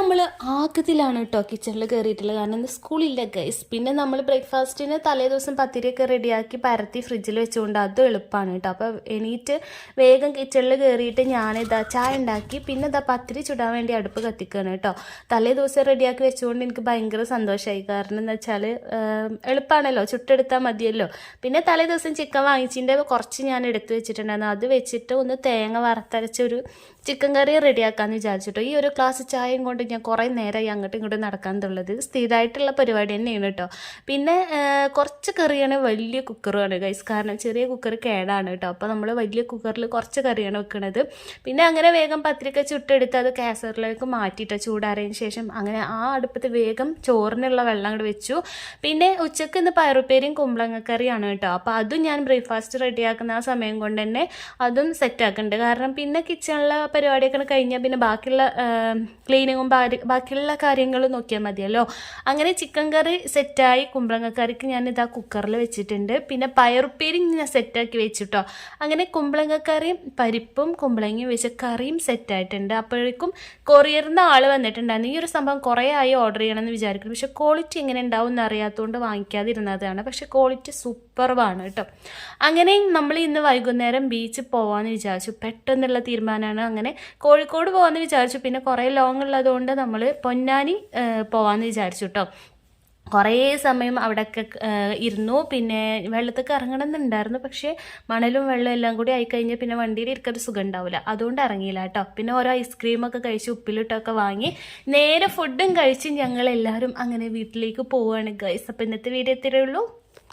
നമ്മൾ ആകത്തിലാണ് കേട്ടോ കിച്ചണിൽ കയറിയിട്ടുള്ളത് കാരണം സ്കൂളില്ല ഗൈസ് പിന്നെ നമ്മൾ ബ്രേക്ക്ഫാസ്റ്റിന് തലേ ദിവസം പത്തിരിയൊക്കെ റെഡിയാക്കി പരത്തി ഫ്രിഡ്ജിൽ വെച്ചുകൊണ്ട് അതും എളുപ്പമാണ് കേട്ടോ അപ്പോൾ എണീറ്റ് വേഗം കിച്ചണിൽ കയറിയിട്ട് ഞാനിതാ ചായ ഉണ്ടാക്കി പിന്നെ ഇതാ പത്തിരി ചുടാൻ വേണ്ടി അടുപ്പ് കത്തിക്കുകയാണ് കേട്ടോ തലേ ദിവസം റെഡിയാക്കി വെച്ചുകൊണ്ട് എനിക്ക് ഭയങ്കര സന്തോഷമായി കാരണം എന്താ വെച്ചാൽ എളുപ്പമാണല്ലോ ചുട്ടെടുത്താൽ മതിയല്ലോ. പിന്നെ തലേ ദിവസം ചിക്കൻ വാങ്ങിച്ചതിന്റെ കുറച്ച് ഞാൻ എടുത്തു വെച്ചിട്ടുണ്ടായിരുന്നു. അത് വെച്ചിട്ട് ഒന്ന് തേങ്ങ വറുത്തരച്ചൊരു ചിക്കൻ കറി റെഡിയാക്കാമെന്ന് വിചാരിച്ചിട്ടോ. ഈ ഒരു ക്ലാസ് ചായയും കൊണ്ട് ഞാൻ കുറേ നേരമായി അങ്ങോട്ടും ഇങ്ങോട്ടും നടക്കാൻ തുള്ളത് സ്ഥിരമായിട്ടുള്ള പരിപാടി തന്നെയാണ് കേട്ടോ. പിന്നെ കുറച്ച് കറിയാണ് വലിയ കുക്കറുമാണ് ഗൈസ് കാരണം ചെറിയ കുക്കർ കേടാണ് കേട്ടോ. അപ്പോൾ നമ്മൾ വലിയ കുക്കറിൽ കുറച്ച് കറിയാണ് വെക്കുന്നത് പിന്നെ അങ്ങനെ വേഗം പത്രിക ചുട്ടെടുത്ത് അത് കാസറിലേക്ക് മാറ്റിയിട്ടോ ചൂടാറിയതിന് ശേഷം. അങ്ങനെ ആ അടുപ്പത്ത് വേഗം ചോറിനുള്ള വെള്ളം അങ്ങോട്ട് വെച്ചു. പിന്നെ ഉച്ചയ്ക്ക് ഇന്ന് പയറുപ്പേരിയും കുമ്പളങ്ങക്കറിയാണ് കേട്ടോ. അപ്പോൾ അതും ഞാൻ ബ്രേക്ക്ഫാസ്റ്റ് റെഡിയാക്കുന്ന ആ സമയം കൊണ്ട് തന്നെ അതും സെറ്റാക്കുന്നുണ്ട് കാരണം പിന്നെ കിച്ചണിലെ പരിപാടിയൊക്കെ കഴിഞ്ഞാൽ പിന്നെ ബാക്കിയുള്ള ക്ലീനിങ്ങും ബാക്കിയുള്ള കാര്യങ്ങൾ നോക്കിയാൽ മതിയല്ലോ. അങ്ങനെ ചിക്കൻ കറി സെറ്റായി കുമ്പളങ്ങക്കറിക്ക് ഞാൻ ഇതാ കുക്കറിൽ വെച്ചിട്ടുണ്ട്. പിന്നെ പയറുപ്പേരി ഞാൻ സെറ്റാക്കി വെച്ചിട്ടോ. അങ്ങനെ കുമ്പളങ്ങക്കറിയും പരിപ്പും കുമ്പളങ്ങയും വെച്ച കറിയും സെറ്റായിട്ടുണ്ട് അപ്പോഴേക്കും കൊറിയറിൽ നിന്ന് ആൾ വന്നിട്ടുണ്ടായിരുന്നു. ഈ ഒരു സംഭവം കുറേ ആയി ഓർഡർ ചെയ്യണമെന്ന് വിചാരിക്കുന്നു. പക്ഷേ ക്വാളിറ്റി എങ്ങനെ ഉണ്ടാവും എന്നറിയാത്തതുകൊണ്ട് വാങ്ങിക്കാതിരുന്നതാണ്. പക്ഷേ ക്വാളിറ്റി സൂപ്പർവാണ് കേട്ടോ. അങ്ങനെ നമ്മൾ ഇന്ന് വൈകുന്നേരം ബീച്ചിൽ പോകാമെന്ന് വിചാരിച്ചു. പെട്ടെന്നുള്ള തീരുമാനമാണ്. അങ്ങനെ കോഴിക്കോട് പോകാമെന്ന് വിചാരിച്ചു. പിന്നെ കുറേ ലോങ് ഉള്ളതുകൊണ്ട് പൊന്നാനി പോവാമെന്ന് വിചാരിച്ചു കേട്ടോ കുറേ സമയം അവിടെയൊക്കെ ഇരുന്നു. പിന്നെ വെള്ളത്തൊക്കെ ഇറങ്ങണം എന്നുണ്ടായിരുന്നു പക്ഷേ മണലും വെള്ളം എല്ലാം കൂടി ആയിക്കഴിഞ്ഞാൽ പിന്നെ വണ്ടിയിൽ ഇരിക്കാൻ സുഖം ഉണ്ടാവില്ല അതുകൊണ്ട് ഇറങ്ങിയില്ല കേട്ടോ പിന്നെ ഓരോ ഐസ്ക്രീമൊക്കെ കഴിച്ച് ഉപ്പിലിട്ടൊക്കെ വാങ്ങി നേരെ ഫുഡും കഴിച്ച് ഞങ്ങൾ എല്ലാവരും അങ്ങനെ വീട്ടിലേക്ക് പോവുകയാണ് ഗൈസ് അപ്പോൾ ഇന്നത്തെ വീഡിയോ ഇത്രയേ ഉള്ളൂ.